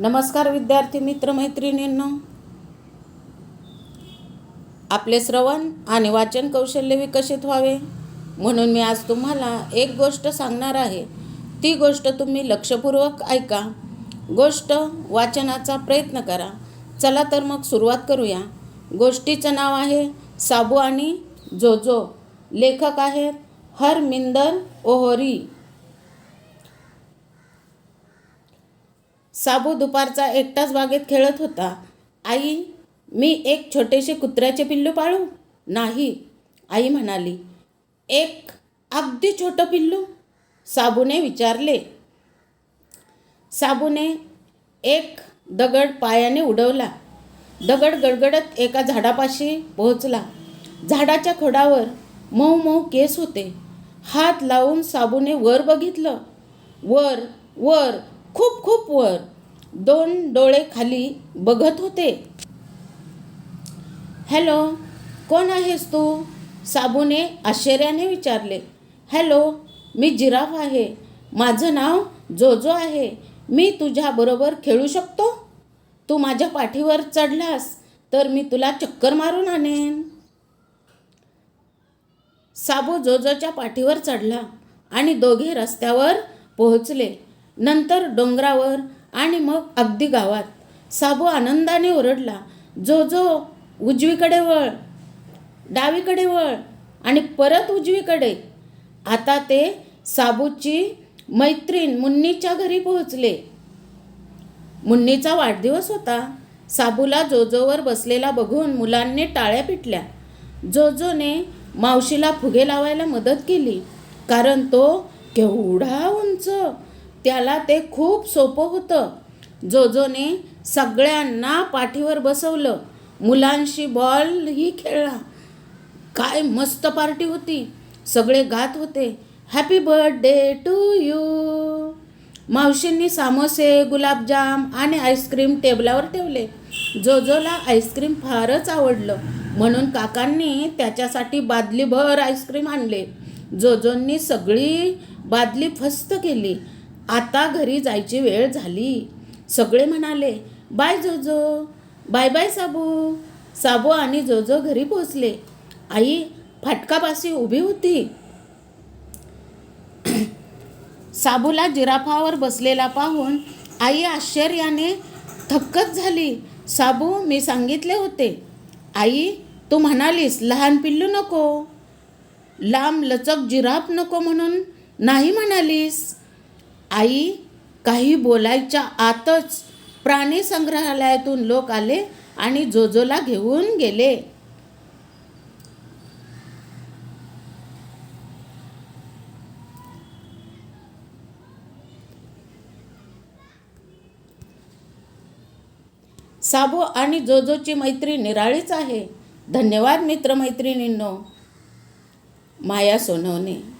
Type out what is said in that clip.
नमस्कार विद्यार्थी मित्र मैत्रिणींनो आपले श्रवण आणि वाचन कौशल्य विकसित व्हावे. म्हणून मी आज तुम्हाला एक गोष्ट सांगणार आहे. ती गोष्ट तुम्ही लक्षपूर्वक ऐका. गोष्ट वाचनाचा प्रयत्न करा. चला तर मग सुरुवात करूया. गोष्टीचं नाव आहे साबू आणि जोजो. लेखक आहेत हरमिंदर ओहोरी. साबू दुपारचा एकटाच बागेत खेळत होता. आई मी एक छोटेसे कुत्र्याचे पिल्लू पाळू? नाही आई म्हणाली. एक अगदी छोटं पिल्लू? साबूने विचारले. साबूने एक दगड पायाने उडवला. दगड गडगडत एका झाडापाशी पोहोचला. झाडाच्या खोडावर मऊ मऊ केस होते. हात लावून साबूने वर बघितलं. वर वर खूप खूप वर. दोन डोळे खाली बघत होते. हॅलो कोण आहेस तू? साबूने आश्चर्याने विचारले. हॅलो मी जिराफ आहे. माझं नाव जोजो आहे. मी तुझ्याबरोबर खेळू शकतो? तू माझ्या पाठीवर चढलास तर मी तुला चक्कर मारून आणेन. साबू जोजोच्या पाठीवर चढला आणि दोघे रस्त्यावर पोहोचले. नंतर डोंगरावर आणि मग अगदी गावात. साबू आनंदाने ओरडला जोजो उजवीकडे वळ डावीकडे वळ आणि परत उजवीकडे. आता ते साबूची मैत्रीण मुन्नीच्या घरी पोहोचले. मुन्नीचा वाढदिवस होता. साबूला जोजोवर बसलेला बघून मुलांनी टाळ्या पिटल्या. जोजोने मावशीला फुगे लावायला मदत केली कारण तो केवढा उंच त्याला ते खूप सोपं होतं. जोजोने सगळ्यांना पाठीवर बसवलं. मुलांशी बॉलही खेळला. काय मस्त पार्टी होती. सगळे गात होते. हॅपी बर्थडे टू यू मावशींनी सामोसे गुलाबजाम आणि आईस्क्रीम टेबलावर ठेवले. जोजोला आईस्क्रीम फारच आवडलं. म्हणून काकांनी त्याच्यासाठी बादलीभर आईस्क्रीम आणले. जोजोंनी सगळी बादली फस्त केली. आता घरी जायची वेळ झाली. सगळे म्हणाले बाय जोजो बाय बाय साबू. साबू आणि जोजो घरी पोचले आई फाटकापाशी उभी होती. साबूला जिराफावर बसलेला पाहून आई आश्चर्याने थक्कच झाली. साबू मी सांगितले होते. आई तू म्हणालीस लहान पिल्लू नको. लांब लचक जिराफ नको म्हणून नाही म्हणालीस. आई काही बोलायच्या आतच प्राणी संग्रहालयातून लोक आले आणि जोजोला घेऊन गेले. साबू आणि जोजोची मैत्री निराळीच आहे. धन्यवाद मित्रमैत्रिणींनो. माया सोनवणे.